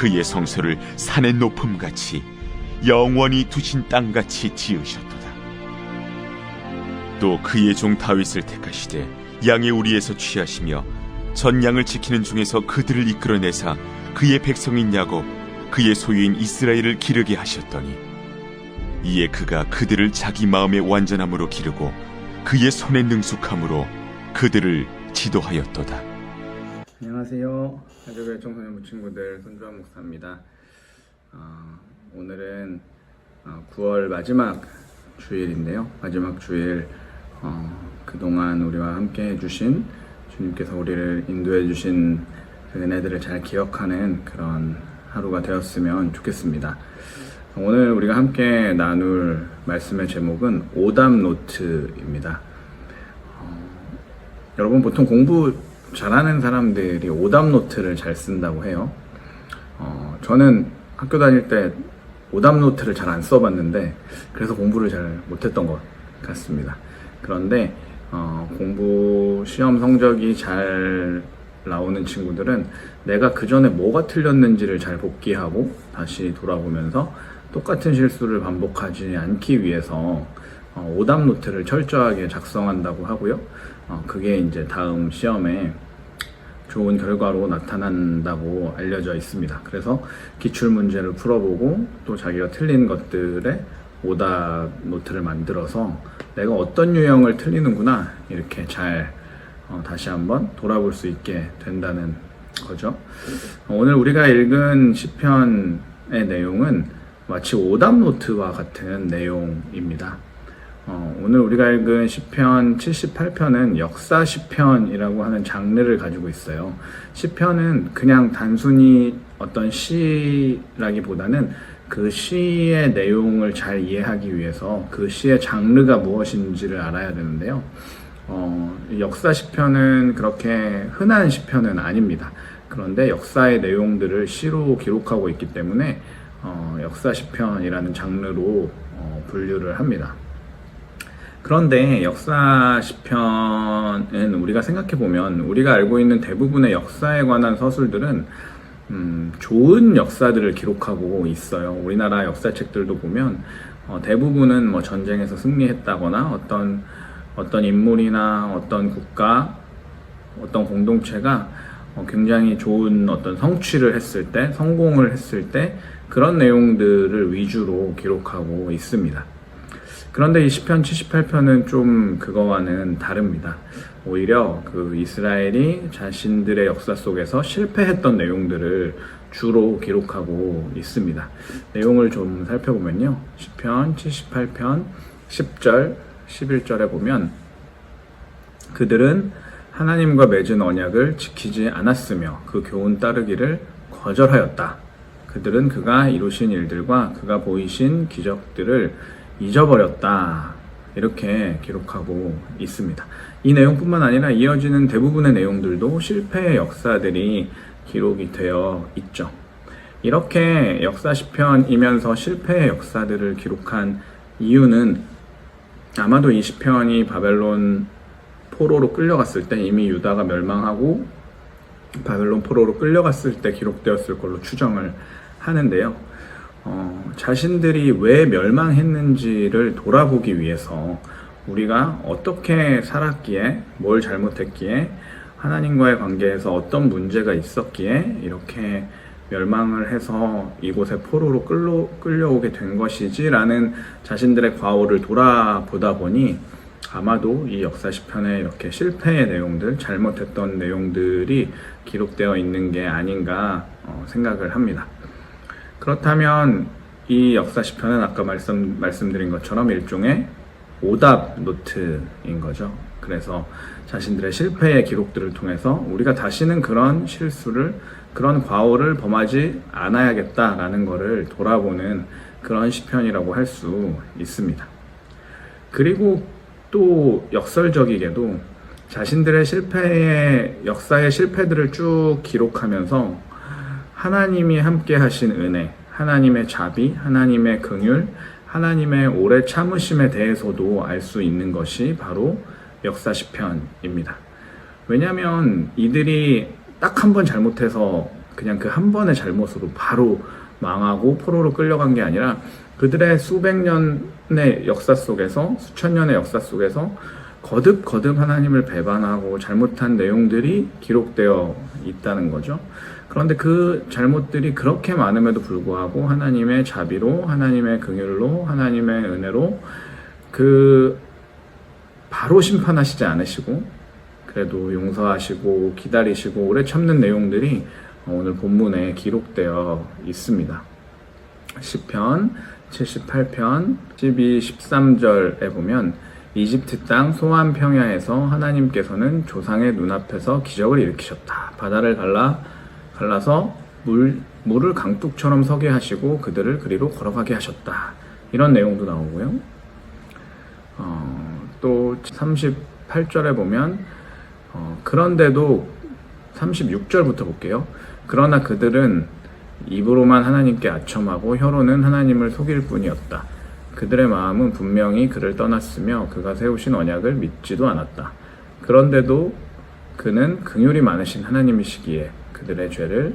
그의 성소를 산의 높음같이 영원히 두신 땅같이 지으셨도다. 또 그의 종 다윗을 택하시되 양의 우리에서 취하시며 전 양을 지키는 중에서 그들을 이끌어내사 그의 백성인 야곱 그의 소유인 이스라엘을 기르게 하셨더니 이에 그가 그들을 자기 마음의 완전함으로 기르고 그의 손의 능숙함으로 그들을 지도하였도다. 안녕하세요. 가족의 청소년 친구들 손주환 목사입니다. 어, 오늘은 어, 9월 마지막 주일인데요. 마지막 주일 어, 그동안 우리와 함께 해주신 주님께서 우리를 인도해 주신 그 은혜들을 잘 기억하는 그런 하루가 되었으면 좋겠습니다. 오늘 우리가 함께 나눌 말씀의 제목은 오답 노트입니다. 여러분 보통 공부 잘하는 사람들이 오답 노트를 잘 쓴다고 해요. 어, 저는 학교 다닐 때 오답 노트를 잘 안 써봤는데 그래서 공부를 잘 못했던 것 같습니다. 그런데 어, 공부 시험 성적이 잘 나오는 친구들은 내가 그 전에 뭐가 틀렸는지를 잘 복기하고 다시 돌아보면서 똑같은 실수를 반복하지 않기 위해서 어, 오답 노트를 철저하게 작성한다고 하고요. 어, 그게 이제 다음 시험에 좋은 결과로 나타난다고 알려져 있습니다. 그래서 기출 문제를 풀어보고 또 자기가 틀린 것들에 오답 노트를 만들어서 내가 어떤 유형을 틀리는구나 이렇게 잘 어, 다시 한번 돌아볼 수 있게 된다는 거죠. 어, 오늘 우리가 읽은 시편의 내용은 마치 오답 노트와 같은 내용입니다. 어, 오늘 우리가 읽은 시편 78편은 역사 시편이라고 하는 장르를 가지고 있어요. 시편은 그냥 단순히 어떤 시라기보다는 그 시의 내용을 잘 이해하기 위해서 그 시의 장르가 무엇인지를 알아야 되는데요. 어, 역사 시편은 그렇게 흔한 시편은 아닙니다. 그런데 역사의 내용들을 시로 기록하고 있기 때문에 어, 역사 시편이라는 장르로 어, 분류를 합니다. 그런데 역사 시편은 우리가 생각해 보면 우리가 알고 있는 대부분의 역사에 관한 서술들은 음, 좋은 역사들을 기록하고 있어요. 우리나라 역사책들도 보면 어, 대부분은 뭐 전쟁에서 승리했다거나 어떤 어떤 인물이나 어떤 국가, 어떤 공동체가 어, 굉장히 좋은 어떤 성취를 했을 때, 성공을 했을 때 그런 내용들을 위주로 기록하고 있습니다. 그런데 이 시편 78편은 좀 그거와는 다릅니다. 오히려 그 이스라엘이 자신들의 역사 속에서 실패했던 내용들을 주로 기록하고 있습니다. 내용을 좀 살펴보면요. 시편 78편 10절, 11절에 보면 그들은 하나님과 맺은 언약을 지키지 않았으며 그 교훈 따르기를 거절하였다. 그들은 그가 이루신 일들과 그가 보이신 기적들을 잊어버렸다. 이렇게 기록하고 있습니다. 이 내용뿐만 아니라 이어지는 대부분의 내용들도 실패의 역사들이 기록이 되어 있죠. 이렇게 역사 시편이면서 실패의 역사들을 기록한 이유는 아마도 이 시편이 바벨론 포로로 끌려갔을 때 이미 유다가 멸망하고 바벨론 포로로 끌려갔을 때 기록되었을 걸로 추정을 하는데요. 어, 자신들이 왜 멸망했는지를 돌아보기 위해서 우리가 어떻게 살았기에, 뭘 잘못했기에, 하나님과의 관계에서 어떤 문제가 있었기에 이렇게 멸망을 해서 이곳에 포로로 끌려, 끌려오게 된 것이지라는 자신들의 과오를 돌아보다 보니 아마도 이 역사 시편에 이렇게 실패의 내용들, 잘못했던 내용들이 기록되어 있는 게 아닌가 어, 생각을 합니다. 그렇다면 이 역사 시편은 아까 말씀 말씀드린 것처럼 일종의 오답 노트인 거죠. 그래서 자신들의 실패의 기록들을 통해서 우리가 다시는 그런 실수를 그런 과오를 범하지 않아야겠다라는 것을 돌아보는 그런 시편이라고 할 수 있습니다. 그리고 또 역설적이게도 자신들의 실패의 역사의 실패들을 쭉 기록하면서 하나님이 함께 하신 은혜, 하나님의 자비, 하나님의 긍휼, 하나님의 오래 참으심에 대해서도 알 수 있는 것이 바로 역사 시편입니다. 왜냐하면 이들이 딱 한 번 잘못해서 그냥 그 한 번의 잘못으로 바로 망하고 포로로 끌려간 게 아니라 그들의 수백 년의 역사 속에서 수천 년의 역사 속에서 거듭 거듭 하나님을 배반하고 잘못한 내용들이 기록되어 있다는 거죠. 그런데 그 잘못들이 그렇게 많음에도 불구하고 하나님의 자비로 하나님의 긍휼로 하나님의 은혜로 그 바로 심판하시지 않으시고 그래도 용서하시고 기다리시고 오래 참는 내용들이 오늘 본문에 기록되어 있습니다. 시편 78편 12, 13절에 보면 이집트 땅 소안 평야에서 하나님께서는 조상의 눈앞에서 기적을 일으키셨다. 바다를 갈라 갈라서 물 물을 강둑처럼 서게 하시고 그들을 그리로 걸어가게 하셨다. 이런 내용도 나오고요. 어, 또 38절에 보면 어, 그런데도 36절부터 볼게요. 그러나 그들은 입으로만 하나님께 아첨하고 혀로는 하나님을 속일 뿐이었다. 그들의 마음은 분명히 그를 떠났으며 그가 세우신 언약을 믿지도 않았다. 그런데도 그는 긍휼이 많으신 하나님이시기에 그들의 죄를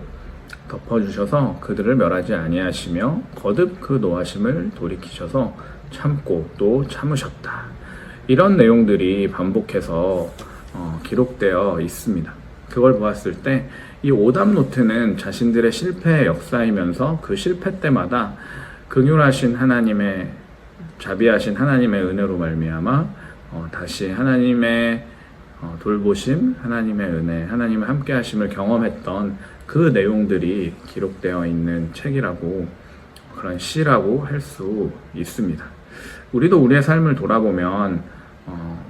덮어주셔서 그들을 멸하지 아니하시며 거듭 그 노하심을 돌이키셔서 참고 또 참으셨다. 이런 내용들이 반복해서 어, 기록되어 있습니다. 그걸 보았을 때 이 오답 노트는 자신들의 실패의 역사이면서 그 실패 때마다 긍휼하신 하나님의 자비하신 하나님의 은혜로 말미암아 어, 다시 하나님의 어, 돌보심, 하나님의 은혜, 하나님의 함께하심을 경험했던 그 내용들이 기록되어 있는 책이라고 그런 시라고 할 수 있습니다. 우리도 우리의 삶을 돌아보면 어,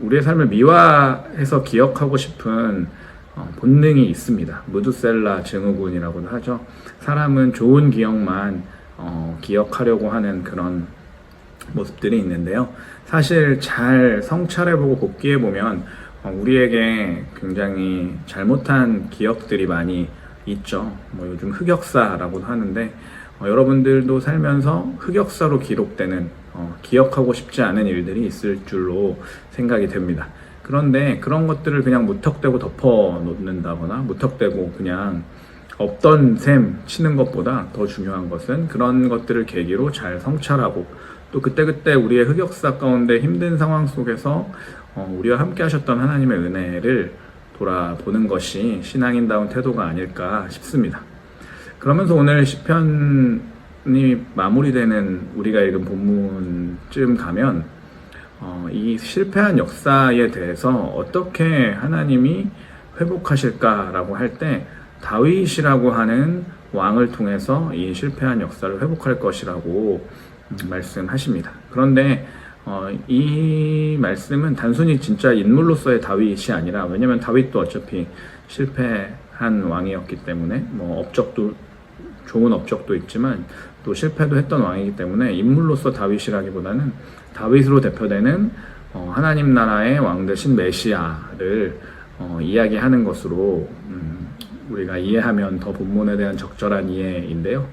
우리의 삶을 미화해서 기억하고 싶은 어, 본능이 있습니다. 무드셀라 증후군이라고도 하죠. 사람은 좋은 기억만 어, 기억하려고 하는 그런 모습들이 있는데요. 사실 잘 성찰해보고 복귀해보면 어, 우리에게 굉장히 잘못한 기억들이 많이 있죠. 뭐 요즘 흑역사라고도 하는데 어, 여러분들도 살면서 흑역사로 기록되는 어, 기억하고 싶지 않은 일들이 있을 줄로 생각이 됩니다. 그런데 그런 것들을 그냥 무턱대고 덮어 놓는다거나 무턱대고 그냥 없던 셈 치는 것보다 더 중요한 것은 그런 것들을 계기로 잘 성찰하고 또 그때그때 우리의 흑역사 가운데 힘든 상황 속에서 어, 우리와 함께 하셨던 하나님의 은혜를 돌아보는 것이 신앙인다운 태도가 아닐까 싶습니다. 그러면서 오늘 시편이 마무리되는 우리가 읽은 본문쯤 가면 어, 이 실패한 역사에 대해서 어떻게 하나님이 회복하실까라고 할 때 다윗이라고 하는 왕을 통해서 이 실패한 역사를 회복할 것이라고 음, 말씀하십니다. 그런데 어, 이 말씀은 단순히 진짜 인물로서의 다윗이 아니라 왜냐면 다윗도 어차피 실패한 왕이었기 때문에 뭐 업적도 좋은 업적도 있지만 또 실패도 했던 왕이기 때문에 인물로서 다윗이라기보다는 다윗으로 대표되는 어, 하나님 나라의 왕 대신 메시아를 어, 이야기하는 것으로 음, 우리가 이해하면 더 본문에 대한 적절한 이해인데요.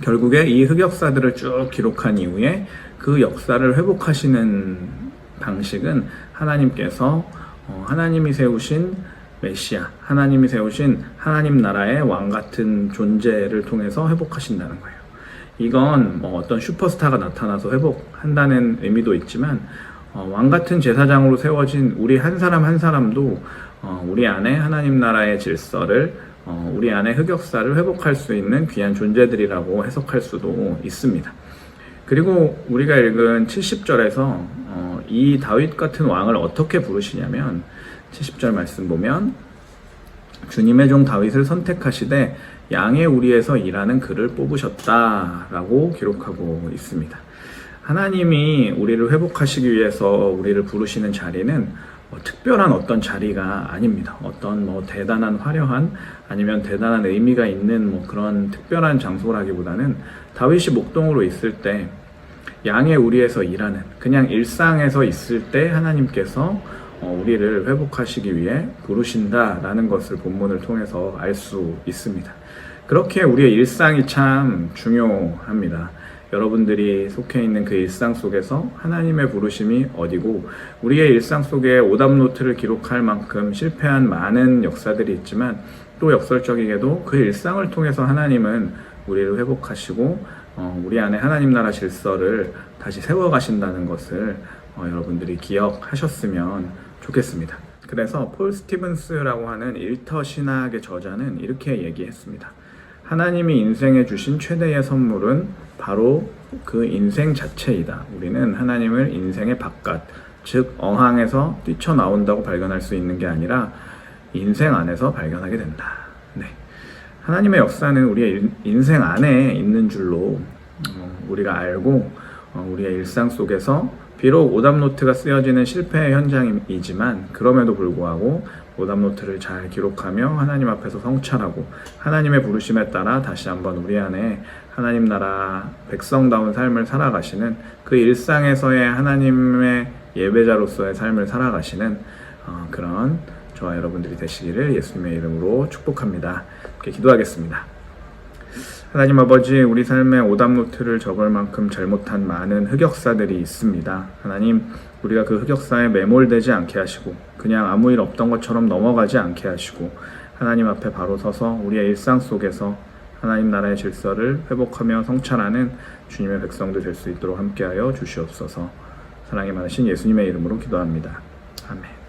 결국에 이 흑역사들을 쭉 기록한 이후에 그 역사를 회복하시는 방식은 하나님께서 어, 하나님이 세우신 메시아, 하나님이 세우신 하나님 나라의 왕 같은 존재를 통해서 회복하신다는 거예요. 이건 뭐 어떤 슈퍼스타가 나타나서 회복한다는 의미도 있지만 어, 왕 같은 제사장으로 세워진 우리 한 사람 한 사람도 어, 우리 안에 하나님 나라의 질서를 어, 우리 안에 흑역사를 회복할 수 있는 귀한 존재들이라고 해석할 수도 있습니다. 그리고 우리가 읽은 70절에서 어, 이 다윗 같은 왕을 어떻게 부르시냐면 70절 말씀 보면 주님의 종 다윗을 선택하시되 양의 우리에서 일하는 그를 뽑으셨다라고 기록하고 있습니다. 하나님이 우리를 회복하시기 위해서 우리를 부르시는 자리는 뭐 특별한 어떤 자리가 아닙니다. 어떤 뭐 대단한 화려한 아니면 대단한 의미가 있는 뭐 그런 특별한 장소라기보다는 다윗이 목동으로 있을 때 양의 우리에서 일하는 그냥 일상에서 있을 때 하나님께서 어, 우리를 회복하시기 위해 부르신다라는 것을 본문을 통해서 알 수 있습니다. 그렇게 우리의 일상이 참 중요합니다. 여러분들이 속해 있는 그 일상 속에서 하나님의 부르심이 어디고 우리의 일상 속에 오답 노트를 기록할 만큼 실패한 많은 역사들이 있지만 또 역설적이게도 그 일상을 통해서 하나님은 우리를 회복하시고 어, 우리 안에 하나님 나라 질서를 다시 세워 가신다는 것을 어, 여러분들이 기억하셨으면 좋겠습니다. 그래서 폴 스티븐스라고 하는 일터 신학의 저자는 이렇게 얘기했습니다. 하나님이 인생에 주신 최대의 선물은 바로 그 인생 자체이다. 우리는 하나님을 인생의 바깥, 즉 어항에서 뛰쳐나온다고 발견할 수 있는 게 아니라 인생 안에서 발견하게 된다. 네. 하나님의 역사는 우리의 일- 인생 안에 있는 줄로 어, 우리가 알고 어, 우리의 일상 속에서 비록 오답노트가 쓰여지는 실패의 현장이지만 그럼에도 불구하고 오답노트를 잘 기록하며 하나님 앞에서 성찰하고 하나님의 부르심에 따라 다시 한번 우리 안에 하나님 나라 백성다운 삶을 살아가시는 그 일상에서의 하나님의 예배자로서의 삶을 살아가시는 어, 그런 저와 여러분들이 되시기를 예수님의 이름으로 축복합니다. 이렇게 기도하겠습니다. 하나님 아버지, 우리 삶의 오답노트를 적을 만큼 잘못한 많은 흑역사들이 있습니다. 하나님, 우리가 그 흑역사에 매몰되지 않게 하시고, 그냥 아무 일 없던 것처럼 넘어가지 않게 하시고, 하나님 앞에 바로 서서 우리의 일상 속에서 하나님 나라의 질서를 회복하며 성찰하는 주님의 백성들 될 수 있도록 함께하여 주시옵소서. 사랑이 많으신 예수님의 이름으로 기도합니다. 아멘.